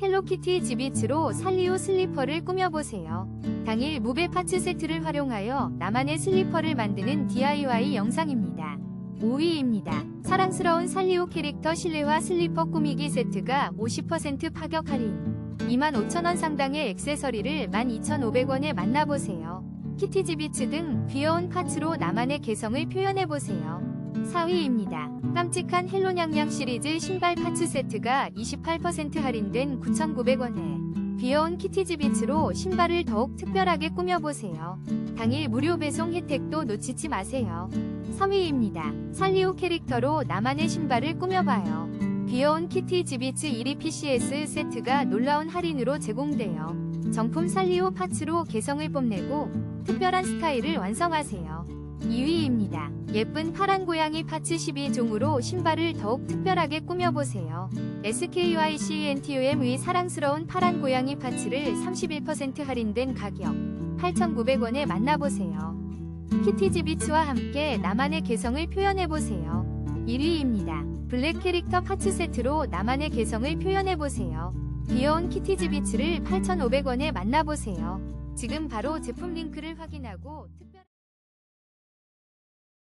헬로키티 지비츠로 살리오 슬리퍼를 꾸며보세요. 당일 무배 파츠 세트를 활용하여 나만의 슬리퍼를 만드는 DIY 영상입니다. 5위입니다. 사랑스러운 살리오 캐릭터 실내화 슬리퍼 꾸미기 세트가 50% 파격 할인. 25,000원 상당의 액세서리를 12,500원에 만나보세요. 키티 지비츠 등 귀여운 파츠로 나만의 개성을 표현해보세요. 4위입니다. 깜찍한 헬로냥냥 시리즈 신발 파츠 세트가 28% 할인된 9,900원에 귀여운 키티지비츠로 신발을 더욱 특별하게 꾸며보세요. 당일 무료 배송 혜택도 놓치지 마세요. 3위입니다. 살리오 캐릭터로 나만의 신발을 꾸며봐요. 귀여운 키티 지비츠 1위 PCS 세트가 놀라운 할인으로 제공돼요. 정품 살리오 파츠로 개성을 뽐내고 특별한 스타일을 완성하세요. 2위입니다. 예쁜 파란 고양이 파츠 12종으로 신발을 더욱 특별하게 꾸며보세요. SKYCNTUM의 사랑스러운 파란 고양이 파츠를 31% 할인된 가격 8,900원에 만나보세요. 키티지비츠와 함께 나만의 개성을 표현해보세요. 1위입니다. 블랙 캐릭터 파츠 세트로 나만의 개성을 표현해보세요. 귀여운 키티지비츠를 8,500원에 만나보세요. 지금 바로 제품 링크를 확인하고 특별